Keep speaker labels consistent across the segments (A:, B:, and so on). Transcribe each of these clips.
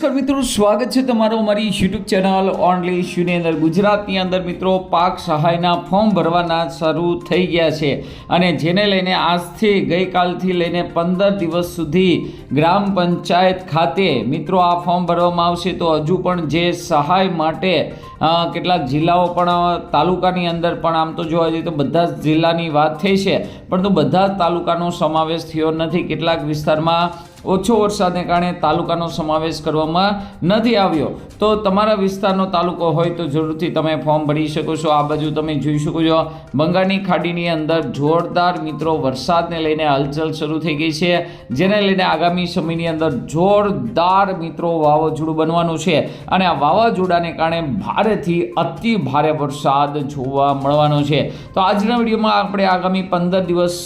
A: નમસ્કાર મિત્રો, સ્વાગત છે તમારું અમારી યુટ્યુબ ચેનલ ઓનલી ઇશ્યુની અંદર. ગુજરાતની અંદર મિત્રો, પાક સહાયના ફોર્મ ભરવાના શરૂ થઈ ગયા છે અને જેને લઈને આજથી ગઈકાલથી લઈને પંદર દિવસ સુધી ગ્રામ પંચાયત ખાતે મિત્રો આ ફોર્મ ભરવામાં આવશે. તો હજુ પણ જે સહાય માટે કેટલાક જિલ્લાઓ પણ તાલુકાની અંદર પણ આમ તો જોવા જઈએ તો બધા જ જિલ્લાની વાત થઈ છે. પરંતુ બધા જ તાલુકાનો સમાવેશ થયો નથી. કેટલાક વિસ્તારમાં ઓછો વરસાદને કારણે તાલુકાનો સમાવેશ કરવામાં નથી આવ્યો. તો તમારા વિસ્તારનો તાલુકો હોય તો જરૂરથી તમે ફોર્મ ભરી શકો છો. આ બાજુ તમે જોઈ શકો છો. બંગાળની ખાડીની અંદર જોરદાર મિત્રો વરસાદને લઈને હલચલ શરૂ થઈ ગઈ છે. જેને લઈને આગામી સમયની અંદર જોરદાર મિત્રો વાવાઝોડું બનવાનું છે. અને આ વાવાઝોડાને કારણે ભારેથી અતિ ભારે વરસાદ જોવા મળવાનો છે. તો આજના વિડીયોમાં આપણે આગામી પંદર દિવસ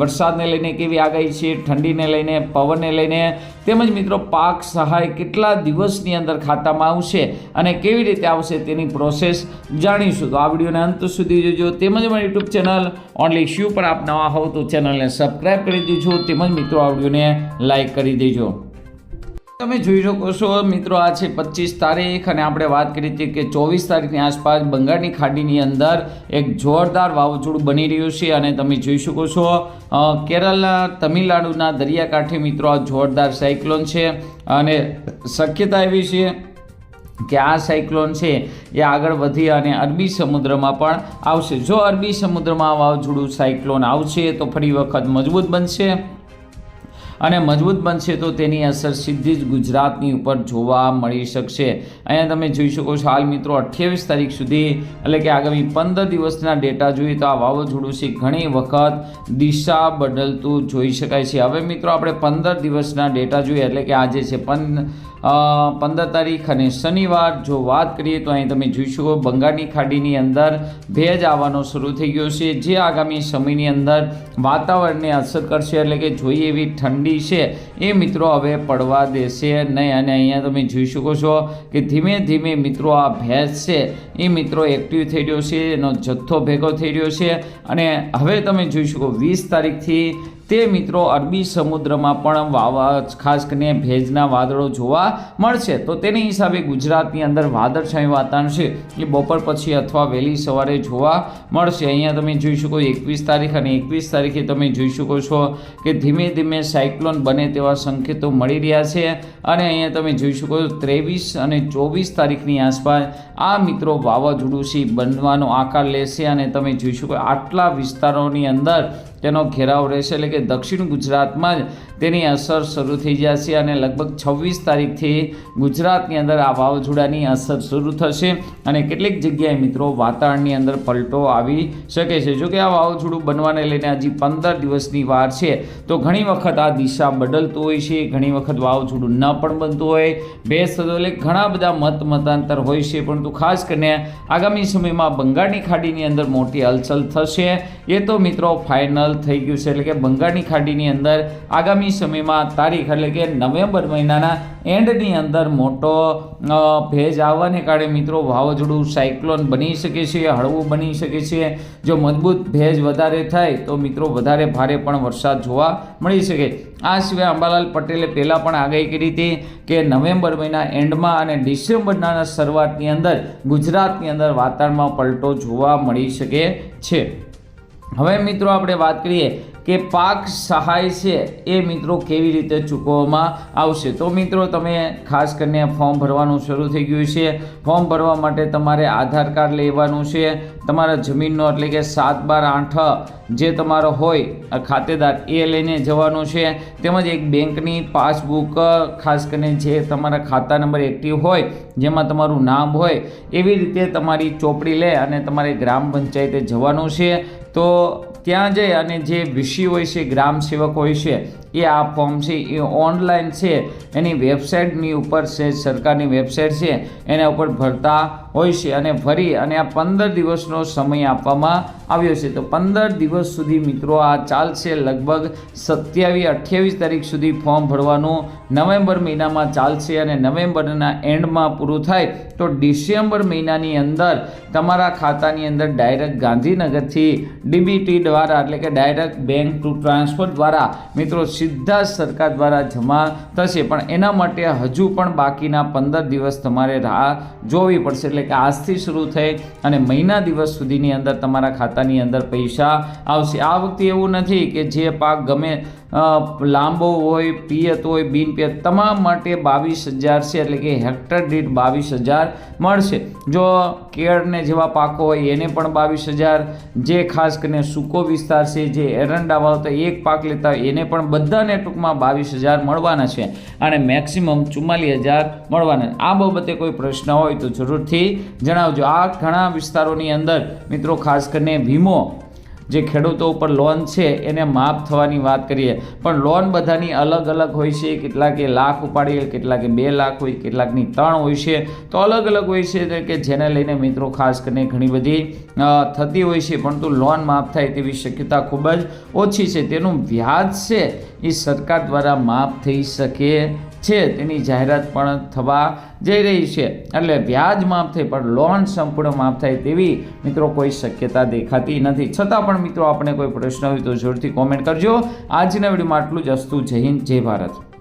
A: વરસાદને લઈને કેવી આગાહી છે, ઠંડીને લઈને, પવનને લઈને. તેમજ મિત્રો, પાક સહાય કેટલા દિવસની અંદર ખાતામાં આવશે અને કેવી રીતે આવશે તેની પ્રોસેસ જાણીશું. તો આ વિડીયોને અંત સુધી જોજો. તેમજ મારી યુટ્યુબ ચેનલ ઓનલી શ્યુ પર આપ નવા હોવ તો ચેનલને સબસ્ક્રાઈબ કરી દેજો. તેમજ મિત્રો, આ વિડીયોને લાઈક કરી દેજો. તમે જોઈ શકો છો મિત્રો, આ છે પચીસ તારીખ અને આપણે વાત કરી હતી કે ચોવીસ તારીખની આસપાસ બંગાળની ખાડીની અંદર એક જોરદાર વાવાઝોડું બની રહ્યું છે અને તમે જોઈ શકો છો કેરળના તમિલનાડુના દરિયાકાંઠે મિત્રો આ જોરદાર સાયક્લોન છે અને શક્યતા એવી છે કે આ સાયક્લોન છે એ આગળ વધી અને અરબી સમુદ્રમાં પણ આવશે. જો અરબી સમુદ્રમાં વાવાઝોડું સાયક્લોન આવશે તો ફરી વખત મજબૂત બનશે. અને મજબૂત બનશે તો તેની અસર સીધી જ ગુજરાતની ઉપર જોવા મળી શકશે. અહીંયા તમે જોઈ શકો છો હાલ મિત્રો અઠ્યાવીસ તારીખ સુધી એટલે કે આગામી પંદર દિવસના ડેટા જોઈએ તો આ વાવાઝોડું છે ઘણી વખત દિશા બદલતું જોઈ શકાય છે. હવે મિત્રો આપણે પંદર દિવસના ડેટા જોઈએ એટલે કે આજે છે પંદ અ, પંદર તારીખ અને શનિવાર જો વાત કરીએ તો અહીં તમે જોઈ શકો બંગાળની ખાડીની અંદર ભેજ આવવાનો શરૂ થઈ ગયો છે, જે આગામી સમયની અંદર વાતાવરણને અસર કરશે એટલે કે જોઈએ એવી ઠંડી છે એ મિત્રો હવે પડવા દેશે નહીં. અને અહીંયા તમે જોઈ શકો છો કે ધીમે ધીમે મિત્રો આ ભેજ છે એ મિત્રો એક્ટિવ થઈ રહ્યો છે, એનો જથ્થો ભેગો થઈ રહ્યો છે. અને હવે તમે જોઈ શકો વીસ તારીખથી તે મિત્રો અરબી સમુદ્રમાં પણ વાવા, ખાસ કરીને ભેજના વાદળો જોવા મળશે. તો તેની હિસાબે ગુજરાતની અંદર વાદળછાયું વાતાવરણ છે એ બપોર પછી અથવા વહેલી સવારે જોવા મળશે. અહીંયા તમે જોઈ શકો એકવીસ તારીખ અને એકવીસ તારીખે તમે જોઈ શકો છો કે ધીમે ધીમે સાયક્લોન બને તેવા સંકેતો મળી રહ્યા છે. અને અહીંયા તમે જોઈ શકો ત્રેવીસ અને ચોવીસ તારીખની આસપાસ આ મિત્રો વાવાઝોડું છે બનવાનો આકાર લેશે. અને તમે જોઈ શકો આટલા વિસ્તારોની અંદર તેનો ઘેરાવ રહેશે. એટલે કે દક્ષિણ ગુજરાતમાં જ તેની અસર શરૂ થઈ જશે અને લગભગ છવ્વીસ તારીખથી ગુજરાતની અંદર આ વાવાઝોડાની અસર શરૂ થશે અને કેટલીક જગ્યાએ મિત્રો વાતાવરણની અંદર પલટો આવી શકે છે. જોકે આ વાવાઝોડું બનવાને લઈને હજી પંદર દિવસની વાર છે, તો ઘણી વખત આ દિશા બદલતું હોય છે, ઘણી વખત વાવાઝોડું ન પણ બનતું હોય. ભેસ થતો એટલે ઘણા બધા મત મતાંતર હોય છે, પરંતુ ખાસ કરીને આગામી સમયમાં બંગાળની ખાડીની અંદર મોટી હલચલ થશે. એ તો મિત્રો ફાઇનલ થઈ ગયું છે એટલે કે બંગાળની ખાડીની અંદર આગામી સમયમાં તારીખ એટલે કે નવેમ્બર મહિનાના એન્ડની અંદર મોટો ભેજ આવવાને કારણે મિત્રો વાવાઝોડું સાયક્લોન બની શકે છે, હળવું બની શકે છે. જો મજબૂત ભેજ વધારે થાય તો મિત્રો વધારે ભારે પણ વરસાદ જોવા મળી શકે. આ સિવાય અંબાલાલ પટેલે પહેલાં પણ આગાહી કરી હતી કે નવેમ્બર મહિના એન્ડમાં અને ડિસેમ્બરના શરૂઆતની અંદર ગુજરાતની અંદર વાતાવરણમાં પલટો જોવા મળી શકે છે. હવે મિત્રો આપણે વાત કરીએ કે પાક સહાય છે એ મિત્રો કેવી રીતે ચૂકવવામાં આવશે? તો મિત્રો, તમે ખાસ કરીને ફોર્મ ભરવાનું શરૂ થઈ ગયું છે. ફોર્મ ભરવા માટે તમારે આધાર કાર્ડ લેવાનું છે. તમારા જમીનનો એટલે કે સાત બાર આઠ જે તમારો હોય ખાતેદાર, એ લઈને જવાનું છે. તેમજ એક બેંકની પાસબુક ખાસ કરીને જે તમારા ખાતા નંબર એક્ટિવ હોય, જેમાં તમારું નામ હોય, એવી રીતે તમારી ચોપડી લે અને તમારે ગ્રામ પંચાયતે જવાનું છે. તો ત્યાં જઈ અને જે વિષી હોય છે ગ્રામ સેવક હોય છે એ આ ફોર્મ છે, એ ઓનલાઈન છે. એની વેબસાઇટની ઉપર છે, સરકારની વેબસાઇટ છે. એના ઉપર ભરતા હોય છે અને ફરી અને આ પંદર દિવસનો સમય આપવામાં આવ્યો છે. તો પંદર દિવસ સુધી મિત્રો આ ચાલશે. લગભગ સત્યાવીસ, અઠ્યાવીસ તારીખ સુધી ફોર્મ ભરવાનું નવેમ્બર મહિનામાં ચાલશે અને નવેમ્બરના એન્ડમાં પૂરું થાય. તો ડિસેમ્બર મહિનાની અંદર તમારા ખાતાની અંદર ડાયરેક્ટ ગાંધીનગરથી ડીબીટી દ્વારા એટલે કે ડાયરેક્ટ બેંક ટુ ટ્રાન્સફર દ્વારા મિત્રો સીધા જ સરકાર દ્વારા જમા થશે. પણ એના માટે હજુ પણ બાકીના પંદર દિવસ તમારે રાહ જોવી પડશે. એટલે કે આજથી શરૂ થઈ અને મહિના દિવસ સુધીની અંદર તમારા ખાતાની અંદર પૈસા આવશે. આ વખતે એવું નથી કે જે પાક ગમે લાંબો હોય, પિયત હોય બિન પિયત તમામ માટે બાવીસ હજાર છે, એટલે કે હેક્ટર દીઠ બાવીસ હજાર મળશે. જો કેળને જેવા પાકો હોય, એને પણ બાવીસ હજાર. જે ખાસ કરીને સૂકો વિસ્તાર છે, જે એરંડા વાવતા એક પાક લેતા હોય, એને પણ બધાને ટૂંકમાં બાવીસ હજાર મળવાના છે અને મેક્સિમમ ચુમ્માલીસ હજાર મળવાના. આ બાબતે કોઈ પ્રશ્ન હોય તો જરૂરથી જણાવજો. આ ઘણા વિસ્તારોની અંદર મિત્રો, ખાસ કરીને વીમો જે ખેડૂતો ઉપર લોન છે, એને માફ થવાની વાત કરીએ. પણ લોન બધાની અલગ અલગ હોય છે, કેટલાકે લાખ ઉપાડીએ કેટલાકે બે લાખ હોય, કેટલાકની ત્રણ હોય છે. તો અલગ અલગ હોય છે કે જેને લઈને મિત્રો ખાસ કરીને ઘણી બધી થતી હોય છે, પરંતુ લોન માફ થાય તેવી શક્યતા ખૂબ જ ઓછી છે. તેનું વ્યાજ છે, એ સરકાર દ્વારા માફ થઈ શકે છે. તેની જાહેરાત પણ થવા જઈ રહી છે. એટલે વ્યાજ માફ થાય, પણ લોન સંપૂર્ણ માફ થાય તેવી મિત્રો કોઈ શક્યતા દેખાતી નથી. છતાં પણ મિત્રો આપણે કોઈ પ્રશ્ન હોય તો જરૂરથી કોમેન્ટ કરજો. આજના વિડીયોમાં આટલું જ. અસ્તુ જય હિન્દ, જય ભારત.